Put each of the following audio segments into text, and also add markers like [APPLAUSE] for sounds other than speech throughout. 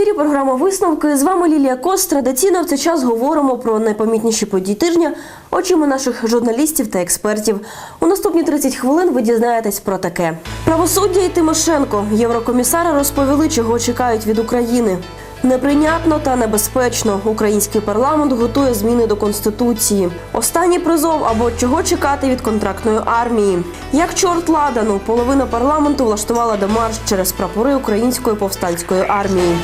ефірі програма Висновки. З вами Лілія Кос. Традиційно в цей час говоримо про найпомітніші події тижня очима наших журналістів та експертів. У наступні 30 хвилин ви дізнаєтесь про таке. Правосуддя і Тимошенко. Єврокомісари розповіли, чого чекають від України. Неприйнятно та небезпечно. Український парламент готує зміни до конституції. Останній призов або чого чекати від контрактної армії. Як чорт ладану, половина парламенту влаштувала демарш через прапори української повстанської армії.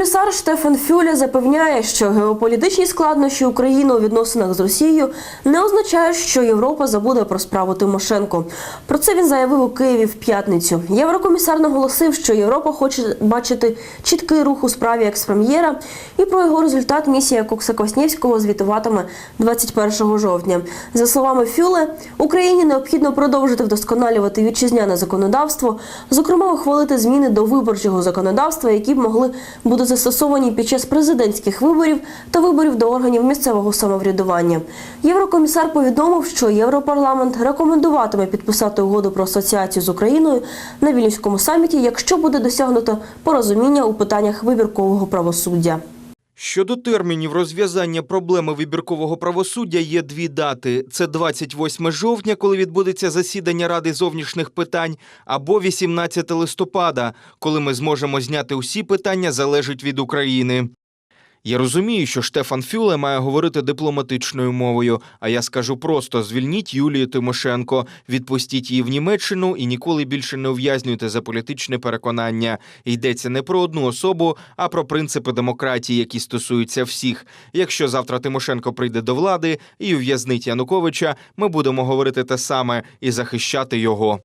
Єврокомісар Штефан Фюле запевняє, що геополітичні складнощі України у відносинах з Росією не означають, що Європа забуде про справу Тимошенко. Про це він заявив у Києві в п'ятницю. Єврокомісар наголосив, що Європа хоче бачити чіткий рух у справі експрем'єра, і про його результат місія Кокса Коснєвського звітуватиме 21 жовтня. За словами Фюле, Україні необхідно продовжити вдосконалювати вітчизняне законодавство, зокрема ухвалити зміни до виборчого законодавства, які б могли бути застосовані під час президентських виборів та виборів до органів місцевого самоврядування. Єврокомісар повідомив, що Європарламент рекомендуватиме підписати угоду про асоціацію з Україною на Вільнюському саміті, якщо буде досягнуто порозуміння у питаннях вибіркового правосуддя. Щодо термінів розв'язання проблеми вибіркового правосуддя є дві дати: це 28 жовтня, коли відбудеться засідання Ради зовнішніх питань, або 18 листопада, коли ми зможемо зняти усі питання залежить від України. Я розумію, що Штефан Фюле має говорити дипломатичною мовою, а я скажу просто: звільніть Юлію Тимошенко, відпустіть її в Німеччину і ніколи більше не ув'язнюйте за політичне переконання. Йдеться не про одну особу, а про принципи демократії, які стосуються всіх. Якщо завтра Тимошенко прийде до влади і ув'язнить Януковича, ми будемо говорити те саме і захищати його.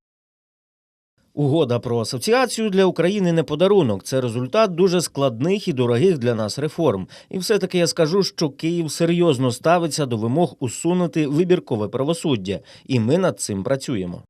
Угода про асоціацію для України не подарунок. Це результат дуже складних і дорогих для нас реформ. І все-таки я скажу, що Київ серйозно ставиться до вимог усунути вибіркове правосуддя, і ми над цим працюємо.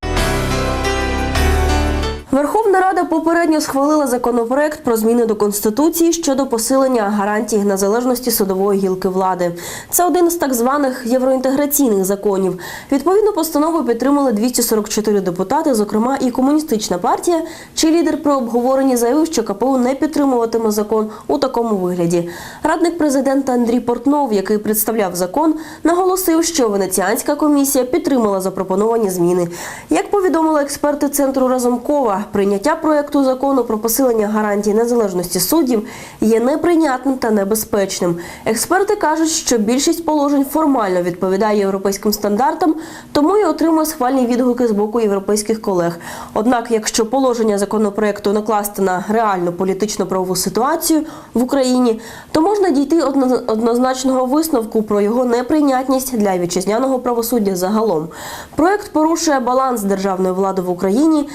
Верховна Рада попередньо схвалила законопроект про зміни до конституції щодо посилення гарантій незалежності судової гілки влади. Це один з так званих євроінтеграційних законів. Відповідну постанову підтримали 244 депутати, зокрема і комуністична партія, чий лідер при обговоренні заявив, що КПУ не підтримуватиме закон у такому вигляді. Радник президента Андрій Портнов, який представляв закон, наголосив, що Венеціанська комісія підтримала запропоновані зміни. Як повідомили експерти центру Разумкова, прийняття проекту закону про посилення гарантій незалежності суддів є неприйнятним та небезпечним. Експерти кажуть, що більшість положень формально відповідає європейським стандартам, тому і отримує схвальні відгуки з боку європейських колег. Однак, якщо положення законопроекту накласти на реальну політично правову ситуацію в Україні, то можна дійти одно- однозначного висновку про його неприйнятність для вітчизняного правосуддя загалом. Проект порушує баланс державної влади в Україні,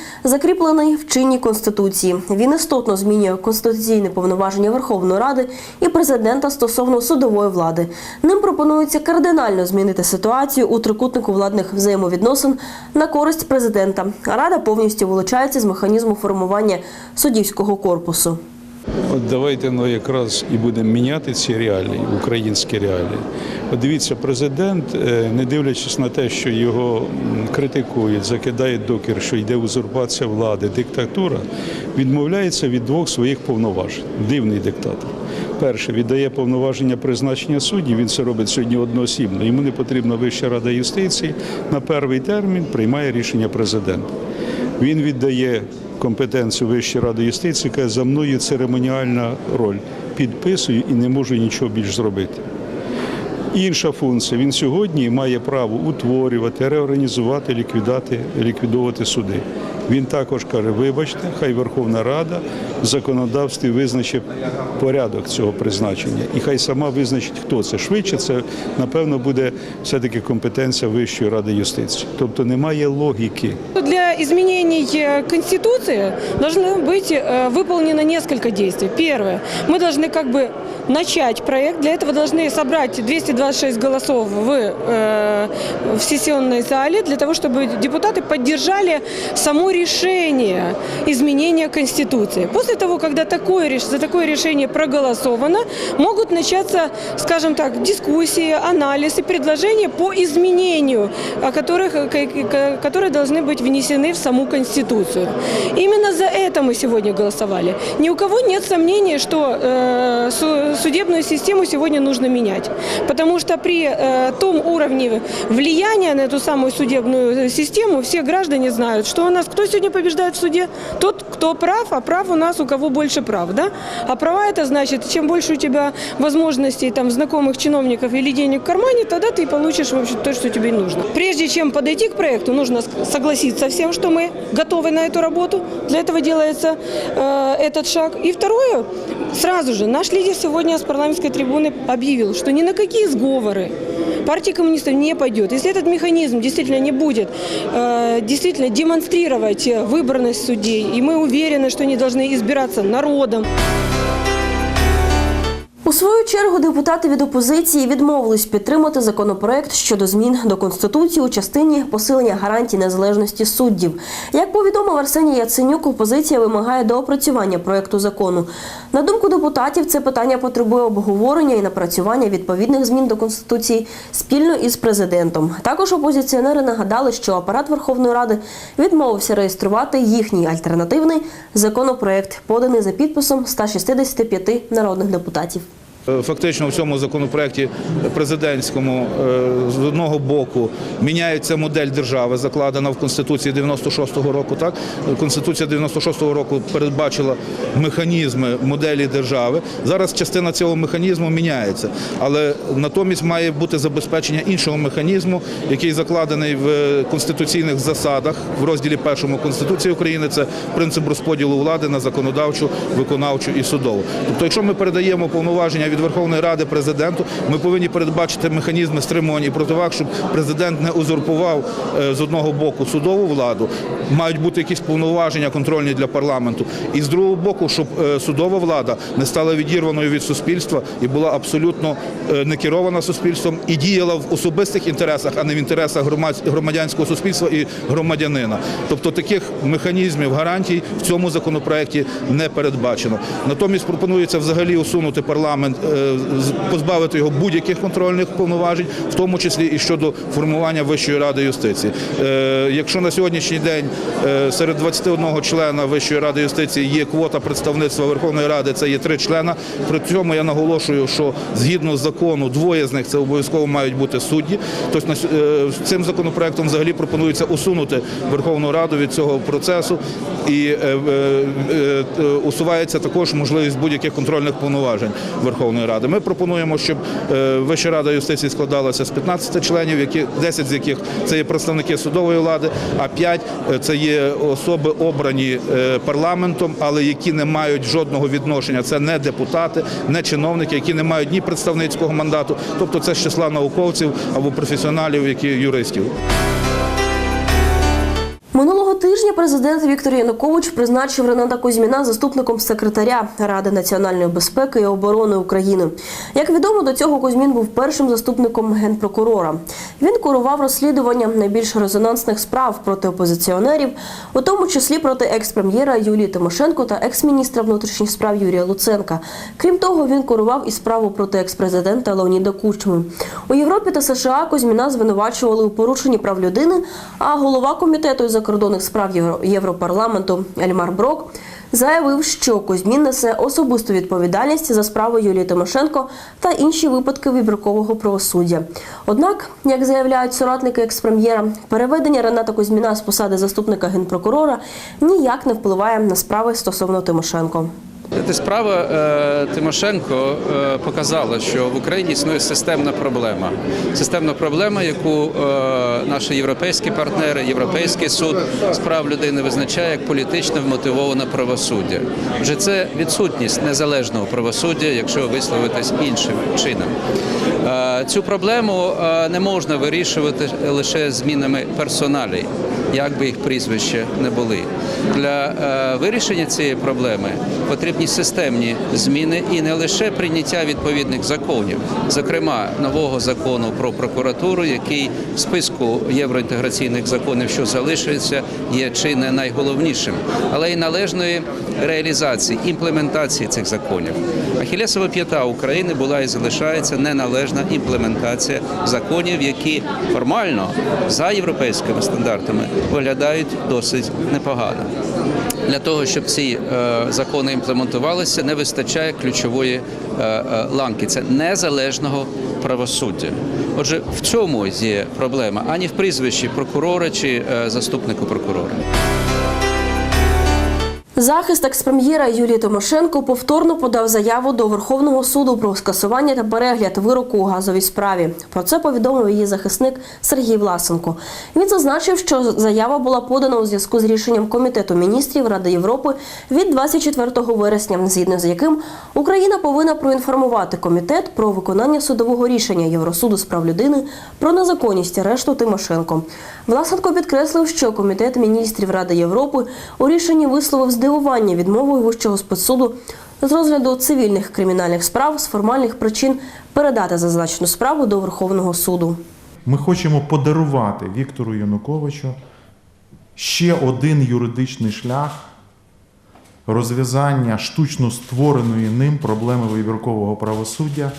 закріплений в чинній конституції. Він істотно змінює конституційне повноваження Верховної Ради і президента стосовно судової влади. Ним пропонується кардинально змінити ситуацію у трикутнику владних взаємовідносин на користь президента. Рада повністю вилучається з механізму формування суддівського корпусу. От давайте ну, якраз і будемо міняти ці реалії, українські реалії. От дивіться, президент, е, не дивлячись на те, що його критикують, закидають докір, що йде узурпація влади, диктатура, відмовляється від двох своїх повноважень. Дивний диктатор. Перше, віддає повноваження призначення суддів, він це робить сьогодні одноосібно. Йому не потрібна Вища рада юстиції. На перший термін приймає рішення президента. Він віддає компетенцію Вищої ради юстиції, яка за мною церемоніальна роль. Підписую і не можу нічого більш зробити. Інша функція. Він сьогодні має право утворювати, реорганізувати, ліквідати, ліквідовувати суди. Він також каже: вибачте, хай Верховна Рада в законодавстві визначить порядок цього призначення, і хай сама визначить, хто це. Швидше це напевно буде все-таки компетенція Вищої ради юстиції. Тобто немає логіки. Для изменений э, Конституции должно быть э, выполнено несколько действий. Первое. Мы должны как бы начать проект. Для этого должны собрать 226 голосов в, э, в сессионной зале, для того, чтобы депутаты поддержали само Решение изменения Конституции. После того, когда такое, за такое решение проголосовано, могут начаться, скажем так, дискуссии, анализ и предложения по изменению, которых, которые должны быть внесены в саму Конституцию. Именно за это мы сегодня голосовали. Ни у кого нет сомнений, что э, су- судебную систему сегодня нужно менять. Потому что при э, том уровне влияния на эту самую судебную э, систему все граждане знают, что у нас кто сегодня побеждает в суде? Тот, кто прав, а прав у нас у кого больше прав. Да? А права это значит, чем больше у тебя возможностей там, знакомых чиновников или денег в кармане, тогда ты получишь в общем, то, что тебе нужно. Прежде чем подойти к проекту, нужно согласиться с тем, что мы готовы на эту работу. Для этого делается э, этот шаг. И второе, сразу же, наш лидер сегодня с парламентской трибуны объявил, что ни на какие сговоры партия коммунистов не пойдет. Если этот механизм действительно не будет э, действительно демонстрировать э, выборность судей, и мы уверены, что они должны избираться народом, У свою чергу депутати від опозиції відмовились підтримати законопроект щодо змін до конституції у частині посилення гарантій незалежності суддів. Як повідомив Арсеній Яценюк, опозиція вимагає доопрацювання проекту закону. На думку депутатів, це питання потребує обговорення і напрацювання відповідних змін до конституції спільно із президентом. Також опозиціонери нагадали, що апарат Верховної Ради відмовився реєструвати їхній альтернативний законопроект, поданий за підписом 165 народних депутатів. Е, Фактично в цьому законопроекті президентському е, з одного боку міняється модель держави, закладена в Конституції 96-го року. Так Конституція 96-го року передбачила механізми моделі держави. Зараз частина цього механізму міняється, але натомість має бути забезпечення іншого механізму, який закладений в конституційних засадах в розділі першому Конституції України. Це принцип розподілу влади на законодавчу, виконавчу і судову. Тобто, якщо ми передаємо повноваження від Верховної Ради президенту, ми повинні передбачити механізми стримувань і противаг, щоб президент не узурпував е, з одного боку судову владу, мають бути якісь повноваження контрольні для парламенту, і з другого боку, щоб е, судова влада не стала відірваною від суспільства і була абсолютно е, не керована суспільством і діяла в особистих інтересах, а не в інтересах громадянського суспільства і громадянина. Тобто таких механізмів гарантій в цьому законопроекті не передбачено. Натомість пропонується взагалі усунути парламент, позбавити його будь-яких контрольних повноважень, в тому числі і щодо формування Вищої ради юстиції. Е, Якщо на сьогоднішній день е, серед 21 члена Вищої ради юстиції є квота представництва Верховної Ради, це є три члена. При цьому я наголошую, що згідно закону двоє з них це обов'язково мають бути судді. Тобто е, цим законопроектом взагалі пропонується усунути Верховну Раду від цього процесу і е, е, е, е, усувається також можливість будь-яких контрольних повноважень Верховної Ради. Ми пропонуємо, щоб е, Вища рада юстиції складалася з 15 членів, які 10 з яких це є представники судової влади, а 5 – це є особи обрані е, парламентом, але які не мають жодного відношення. Це не депутати, не чиновники, які не мають ні представницького мандату, тобто це з числа науковців або професіоналів, які юристів. Минулого тижня президент Віктор Янукович призначив Рената Кузьміна заступником секретаря Ради національної безпеки і оборони України. Як відомо, до цього Кузьмін був першим заступником генпрокурора. Він курував розслідування найбільш резонансних справ проти опозиціонерів, у тому числі проти екс-прем'єра Юлії Тимошенко та екс-міністра внутрішніх справ Юрія Луценка. Крім того, він курував і справу проти екс-президента Леоніда Кучми. У Європі та США Кузьміна звинувачували у порушенні прав людини. А голова комітету із закордонних справ Євро- Європарламенту Ельмар Брок заявив, що Кузьмін несе особисту відповідальність за справу Юлії Тимошенко та інші випадки вибіркового правосуддя. Однак, як заявляють соратники експрем'єра, переведення Рената Кузьміна з посади заступника генпрокурора ніяк не впливає на справи стосовно Тимошенко. Справа е, Тимошенко е, показала, що в Україні існує системна проблема. Системна проблема, яку е, наші європейські партнери, Європейський суд з прав людини визначає як політично вмотивоване правосуддя. Вже це відсутність незалежного правосуддя, якщо висловитись іншим чином. Цю проблему не можна вирішувати лише змінами персоналій. Як би їх прізвища не були. Для е, вирішення цієї проблеми потрібні системні зміни і не лише прийняття відповідних законів, зокрема нового закону про прокуратуру, який в списку євроінтеграційних законів, що залишується, є чи не найголовнішим, але й належної реалізації імплементації цих законів. Ахілесова п'ята України була і залишається неналежна імплементація законів, які формально за європейськими стандартами виглядають досить непогано. Для того щоб ці е, закони імплементувалися, не вистачає ключової е, е, ланки це незалежного правосуддя. Отже, в цьому є проблема, ані в прізвищі прокурора чи заступнику прокурора. Захист експрем'єра Юлії Тимошенко повторно подав заяву до Верховного суду про скасування та перегляд вироку у газовій справі. Про це повідомив її захисник Сергій Власенко. Він зазначив, що заява була подана у зв'язку з рішенням Комітету міністрів Ради Європи від 24 вересня, згідно з яким Україна повинна проінформувати комітет про виконання судового рішення Євросуду з прав людини про незаконність арешту Тимошенко. Власенко підкреслив, що Комітет міністрів Ради Європи у рішенні висловив здивування відмовою Вищого спецсуду з розгляду цивільних кримінальних справ з формальних причин передати зазначену справу до Верховного суду. Ми хочемо подарувати Віктору Януковичу ще один юридичний шлях розв'язання штучно створеної ним проблеми вибіркового правосуддя,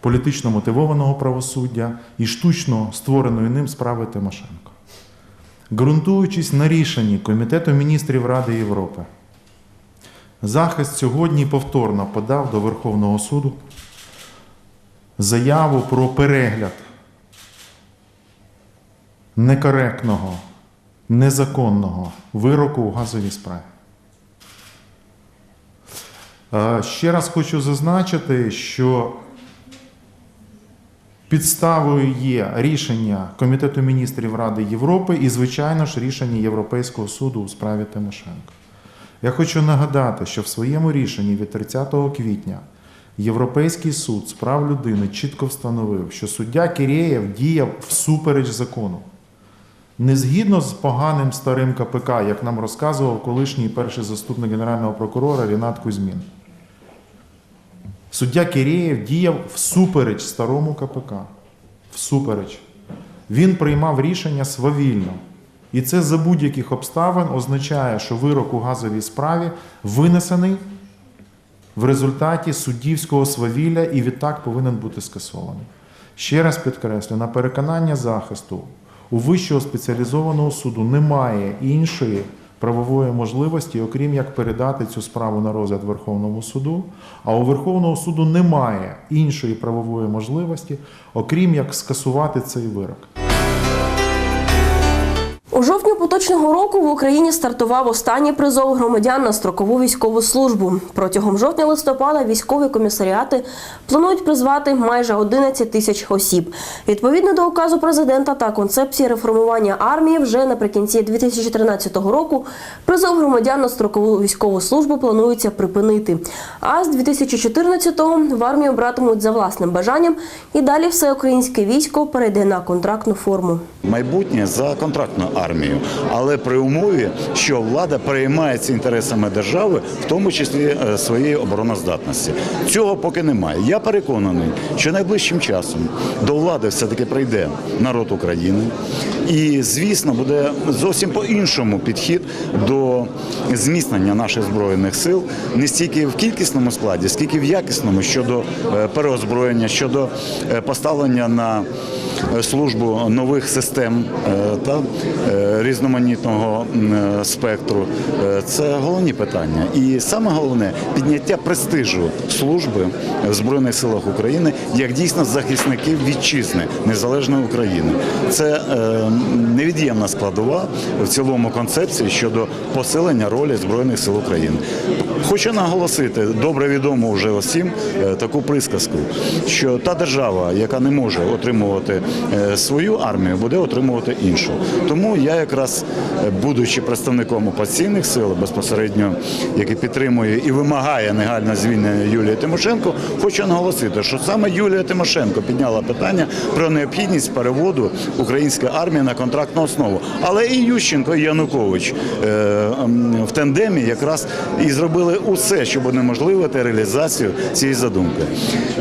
політично мотивованого правосуддя і штучно створеної ним справи Тимошенко. Ґрунтуючись на рішенні Комітету міністрів Ради Європи, захист сьогодні повторно подав до Верховного суду заяву про перегляд некоректного, незаконного вироку у газовій справі. Е, Ще раз хочу зазначити, що підставою є рішення Комітету міністрів Ради Європи і, звичайно ж, рішення Європейського суду у справі Тимошенко. Я хочу нагадати, що в своєму рішенні від 30 квітня Європейський суд з прав людини чітко встановив, що суддя Кірєєв діяв всупереч закону. Не згідно з поганим старим КПК, як нам розказував колишній перший заступник генерального прокурора Рінат Кузьмін. Суддя Кірєєв діяв всупереч старому КПК. Всупереч. Він приймав рішення свавільно. І це за будь-яких обставин означає, що вирок у газовій справі винесений в результаті суддівського свавілля і відтак повинен бути скасований. Ще раз підкреслю, на переконання захисту у Вищого спеціалізованого суду немає іншої правової можливості, окрім як передати цю справу на розгляд Верховному суду. А у Верховного суду немає іншої правової можливості, окрім як скасувати цей вирок. Поточного року в Україні стартував останній призов громадян на строкову військову службу. Протягом жовтня-листопада військові комісаріати планують призвати майже 11 тисяч осіб. Відповідно до указу президента та концепції реформування армії, вже наприкінці 2013 року призов громадян на строкову військову службу планується припинити. А з 2014-го в армію братимуть за власним бажанням, і далі все українське військо перейде на контрактну форму. майбутнє за контрактною армією, але при умові, що влада переймається інтересами держави, в тому числі е, своєї обороноздатності. Цього поки немає. Я переконаний, що найближчим часом до влади все-таки прийде народ України, і звісно буде зовсім по-іншому підхід до зміцнення наших збройних сил не стільки в кількісному складі, скільки в якісному щодо е, переозброєння, щодо е, поставлення на службу нових систем е, та е, різноманітного е, спектру. Е, Це головні питання. І саме головне підняття престижу служби в Збройних силах України як дійсно захисників вітчизни незалежної України. Це е, невід'ємна складова в цілому концепції щодо посилення ролі Збройних сил України. Хочу наголосити, добре відомо вже усім е, таку присказку, що та держава, яка не може отримувати е, свою армію, буде отримувати іншу. Тому я якраз, е, будучи представником опозиційних сил, безпосередньо, який підтримує і вимагає негайно звільнення Юлії Тимошенко, хочу наголосити, що саме Юлія Тимошенко підняла питання про необхідність переводу української армії на контрактну основу. Але і Ющенко, і Янукович в тандемі якраз і зробили усе, щоб унеможливити реалізацію цієї задумки.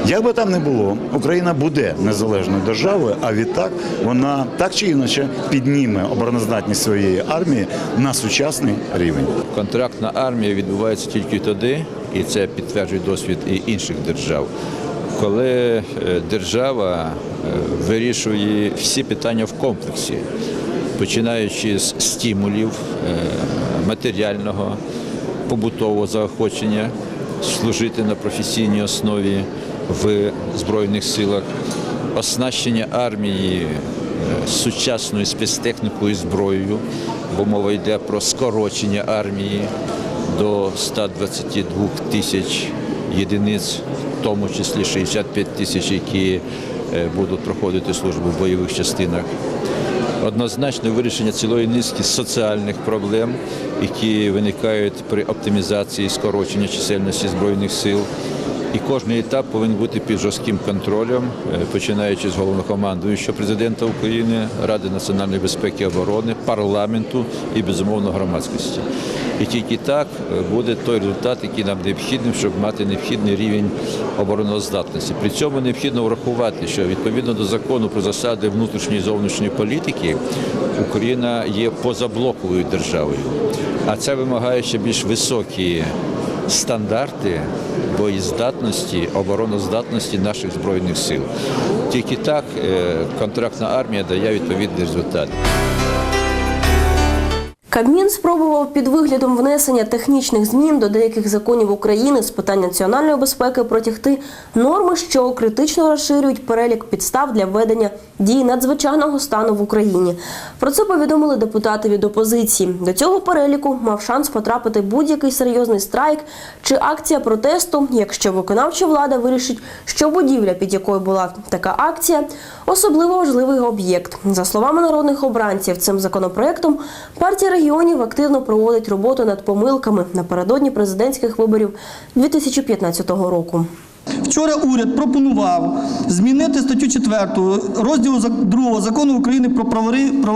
Як би там не було, Україна буде незалежною державою, а відтак вона так чи інакше підніме обороноздатність своєї армії на сучасний рівень. Контрактна армія відбувається тільки тоді, і це підтверджує досвід і інших держав, коли е, держава е, вирішує всі питання в комплексі, починаючи з стимулів е, матеріального, побутового заохочення, служити на професійній основі в Збройних силах, оснащення армії е, сучасною спецтехнікою і зброєю, бо мова йде про скорочення армії до 122 тисяч єдиниць, в тому числі 65 тисяч, які е, будуть проходити службу в бойових частинах. Однозначно вирішення цілої низки соціальних проблем, які виникають при оптимізації скорочення чисельності збройних сил. І кожний етап повинен бути під жорстким контролем, е, починаючи з головнокомандуючого президента України, Ради національної безпеки і оборони, парламенту і безумовно громадськості. І тільки так е, буде той результат, який нам необхідний, щоб мати необхідний рівень обороноздатності. При цьому необхідно врахувати, що відповідно до закону про засади внутрішньої і зовнішньої політики Україна є позаблоковою державою, а це вимагає ще більш високі стандарти боєздатності, обороноздатності наших збройних сил. Тільки так е, контрактна армія дає відповідний результат. Кабмін спробував під виглядом внесення технічних змін до деяких законів України з питань національної безпеки протягти норми, що критично розширюють перелік підстав для введення дії надзвичайного стану в Україні. Про це повідомили депутати від опозиції. До цього переліку мав шанс потрапити будь-який серйозний страйк чи акція протесту, якщо виконавча влада вирішить, що будівля, під якою була така акція, особливо важливий об'єкт. За словами народних обранців, цим законопроектом партія регіонів активно проводить роботу над помилками напередодні президентських виборів 2015 року. Вчора уряд пропонував змінити статтю 4 розділу 2 закону України про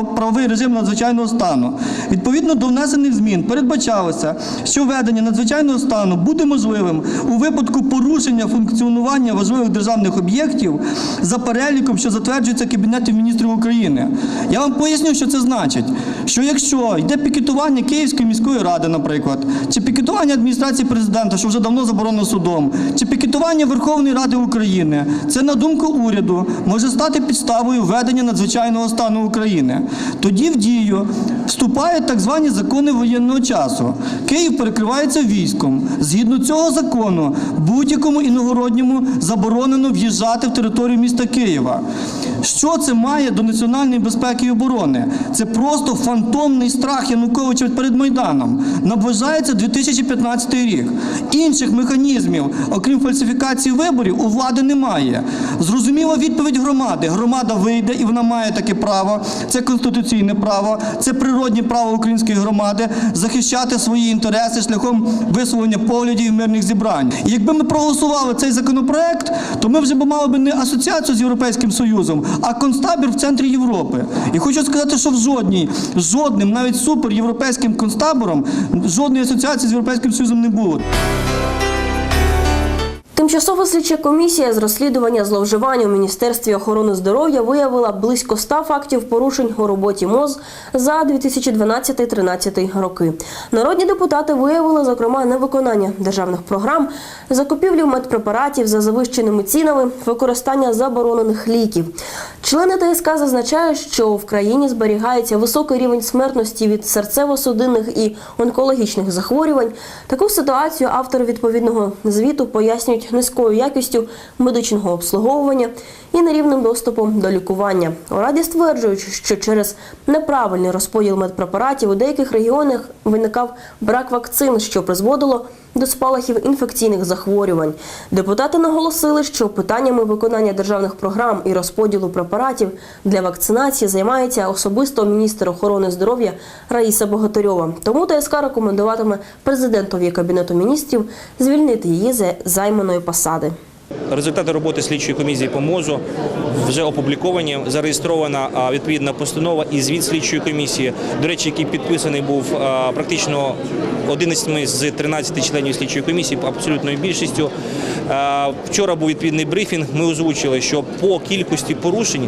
правовий, режим надзвичайного стану. Відповідно до внесених змін передбачалося, що введення надзвичайного стану буде можливим у випадку порушення функціонування важливих державних об'єктів за переліком, що затверджується Кабінетом міністрів України. Я вам поясню, що це значить. Що якщо йде пікетування Київської міської ради, наприклад, чи пікетування адміністрації президента, що вже давно заборонено судом, чи пікетування Верховної Ради України, це на думку уряду може стати підставою введення надзвичайного стану України. Тоді в дію вступають так звані закони воєнного часу. Київ перекривається військом. Згідно цього закону, будь-якому іногородньому заборонено в'їжджати в територію міста Києва. Що це має до національної безпеки і оборони? Це просто фантомний страх Януковича перед Майданом. Наближається 2015 рік. Інших механізмів, окрім фальсифікації виборів, у влади немає. Зрозуміла відповідь громади. Громада вийде і вона має таке право. Це конституційне право, це природне право української громади захищати свої інтереси шляхом висловлення поглядів і мирних зібрань. І якби ми проголосували цей законопроект, то ми вже б мали б не асоціацію з Європейським Союзом, а концтабір в центрі Європи. І хочу сказати, що в жодній, жодним, навіть суперєвропейським концтабором, жодної асоціації з Європейським Союзом не було. Тимчасова слідча комісія з розслідування зловживань у Міністерстві охорони здоров'я виявила близько 100 фактів порушень у роботі МОЗ за 2012-2013 роки. Народні депутати виявили, зокрема, невиконання державних програм, закупівлю медпрепаратів за завищеними цінами, використання заборонених ліків. Члени ТСК зазначають, що в країні зберігається високий рівень смертності від серцево-судинних і онкологічних захворювань. Таку ситуацію автори відповідного звіту пояснюють низькою якістю медичного обслуговування і нерівним доступом до лікування. У раді стверджують, що через неправильний розподіл медпрепаратів у деяких регіонах виникав брак вакцин, що призводило до спалахів інфекційних захворювань. Депутати наголосили, що питаннями виконання державних програм і розподілу препаратів для вакцинації займається особисто міністр охорони здоров'я Раїса Богатирьова. Тому ТСК рекомендуватиме президентові кабінету міністрів звільнити її з займаної посади. Результати роботи слідчої комісії по МОЗу вже опубліковані. Зареєстрована відповідна постанова і звіт слідчої комісії, до речі, який підписаний був практично 11 з 13 членів слідчої комісії, абсолютною більшістю. Вчора був відповідний брифінг. Ми озвучили, що по кількості порушень,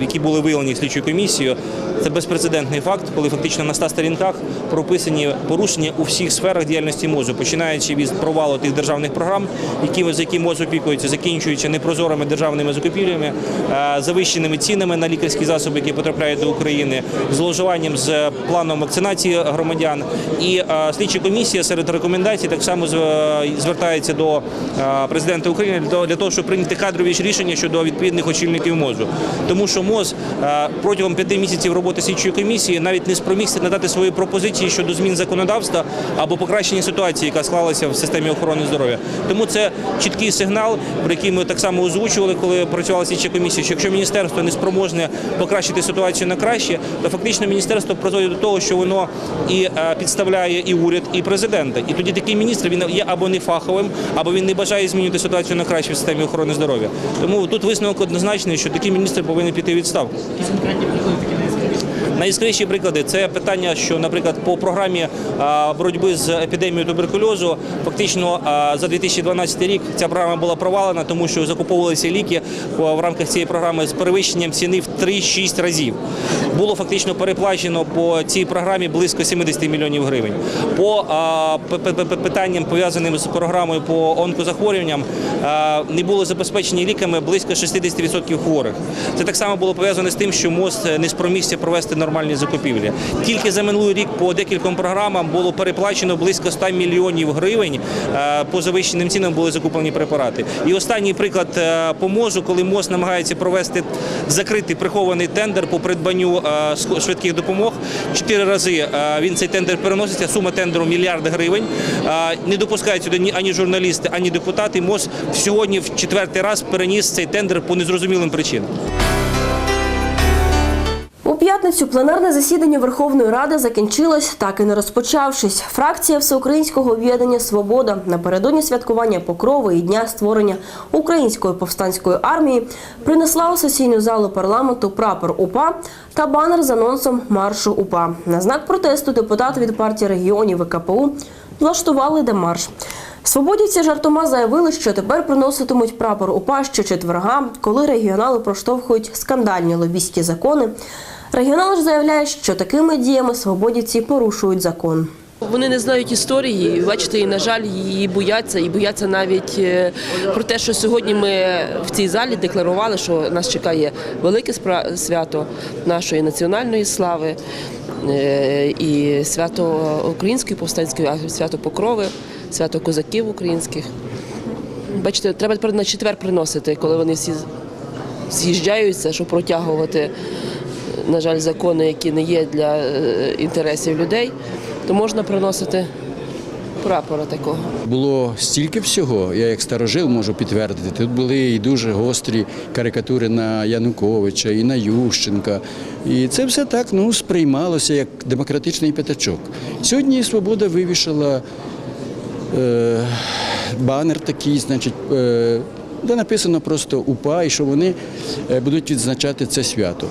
які були виявлені слідчою комісією, це безпрецедентний факт, коли фактично на 100 сторінках прописані порушення у всіх сферах діяльності МОЗу, починаючи від провалу тих державних програм, які за які МОЗ опікується, закінчуючи непрозорими державними закупівлями, е, завищеними цінами на лікарські засоби, які потрапляють до України, зловживанням з планом вакцинації громадян. І е, слідча комісія серед рекомендацій так само з- звертається до е, президента України для того, щоб прийняти кадрові рішення щодо відповідних очільників МОЗу, тому що МОЗ е, протягом п'яти місяців роботи слідчої комісії навіть не спромігся надати свої пропозиції щодо змін законодавства або покращення ситуації, яка склалася в системі охорони здоров'я. Тому це чіткий сигнал, про який ми так само озвучували, коли працювала слідча комісія. Що якщо міністерство не спроможне покращити ситуацію на краще, то фактично міністерство призводить до того, що воно і е, підставляє і уряд, і президента. І тоді такий міністр він є або не фаховим, або він не бажає змінювати ситуацію на краще в системі охорони здоров'я. Тому тут висновок однозначний, що такий міністр повинен піти відставку. Найяскравіші приклади це питання, що, наприклад, по програмі боротьби з епідемією туберкульозу, фактично за 2012 рік ця програма була провалена, тому що закуповувалися ліки в рамках цієї програми з перевищенням ціни в 3-6 разів. Було фактично переплачено по цій програмі близько 70 мільйонів гривень. По питанням пов'язаним з програмою по онкозахворюванням не було забезпечені ліками близько 60% хворих. Це так само було пов'язане з тим, що МОЗ не спромігся провести нормальні закупівлі. Тільки за минулий рік по декільком програмам було переплачено близько 100 мільйонів гривень. е, По завищеним цінам були закуплені препарати. І останній приклад е, по МОЗу, коли МОЗ намагається провести закритий прихований тендер по придбанню е, швидких допомог. Чотири рази він цей тендер переноситься. Сума тендеру мільярд гривень. Не допускають сюди ані журналісти, ані депутати. МОЗ сьогодні в четвертий раз переніс цей тендер по незрозумілим причинам. П'ятницю пленарне засідання Верховної Ради закінчилось, так і не розпочавшись. Фракція Всеукраїнського об'єднання Свобода напередодні святкування Покрови і дня створення Української повстанської армії принесла у сесійну залу парламенту прапор УПА та банер з анонсом маршу УПА. На знак протесту депутати від партії регіонів і КПУ влаштували демарш. Свободівці жартома заявили, що тепер приноситимуть прапор УПА щочетверга, коли регіонали проштовхують скандальні лобійські закони. Регіонали ж заявляють, що такими діями свободівці порушують закон. Вони не знають історії, бачите, і на жаль, її бояться, і бояться навіть е, про те, що сьогодні ми в цій залі декларували, що нас чекає велике свято нашої національної слави е, і свято української повстанської армії, свято Покрови, свято козаків українських. Бачите, треба тепер на четвер приносити, коли вони всі з'їжджаються, щоб протягувати, на жаль, закони, які не є для е, інтересів людей, то можна приносити прапора такого. Було стільки всього, я як старожил можу підтвердити. Тут були і дуже гострі карикатури на Януковича, і на Ющенка. І це все так ну, сприймалося як демократичний п'ятачок. Сьогодні Свобода вивішала е, банер такий, значить, е, де написано просто УПА, і що вони е, будуть відзначати це свято.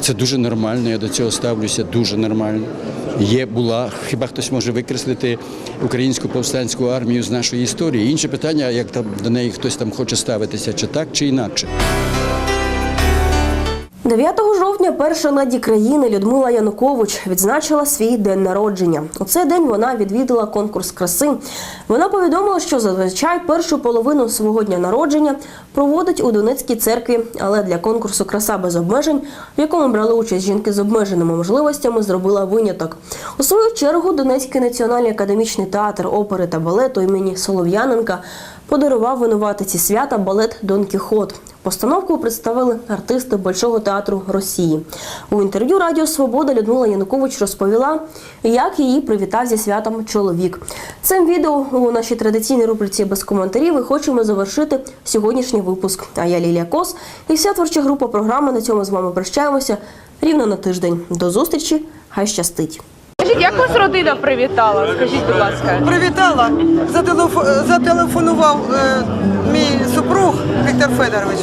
Це дуже нормально, я до цього ставлюся дуже нормально. Є, була, хіба хтось може викреслити українську повстанську армію з нашої історії. Інше питання, як там до неї хтось там хоче ставитися, чи так, чи інакше. 9 жовтня перша леді країни Людмила Янукович відзначила свій день народження. У цей день вона відвідала конкурс краси. Вона повідомила, що зазвичай першу половину свого дня народження проводить у Донецькій церкві, але для конкурсу Краса без обмежень, в якому брали участь жінки з обмеженими можливостями, зробила виняток. У свою чергу Донецький національний академічний театр опери та балету імені Солов'яненка подарував винуватиці свята балет Дон Кіхот. Постановку представили артисти Большого театру Росії. У інтерв'ю Радіо Свобода Людмила Янукович розповіла, як її привітав зі святом чоловік. Цим відео у нашій традиційній рубриці без коментарів ми хочемо завершити сьогоднішній випуск. А я Лілія Кос і вся творча група програми на цьому з вами прощаємося рівно на тиждень. До зустрічі, хай щастить! Скажіть, як вас родина привітала? Скажіть, будь ласка. Привітала, Зателеф- зателефонував е, мій супруг Віктор Федорович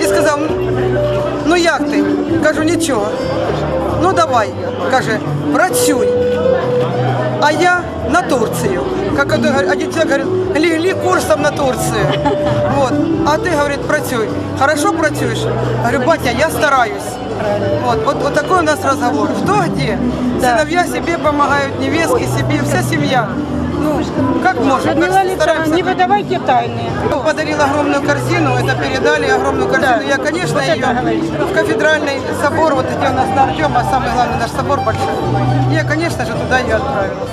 і сказав: ну як ти? Кажу, нічого. Ну давай, каже, працюй. А я на Турцию. Как один человек говорит, легли курсом на Турцию. [LAUGHS] Вот. А ты, говорит, працюй. Хорошо працюешь? Говорю, батя, я стараюсь. Вот, вот, вот такой у нас разговор. Кто где? Сыновья себе помогают, невестки себе, вся семья. Ну, как можно? Как стараемся. Не выдавайте тайны. Подарил огромную корзину, это передали огромную корзину. Я, конечно, ее в кафедральный собор, вот где у нас на Артема, самый главный наш собор большой. Я, конечно же, туда ее отправила.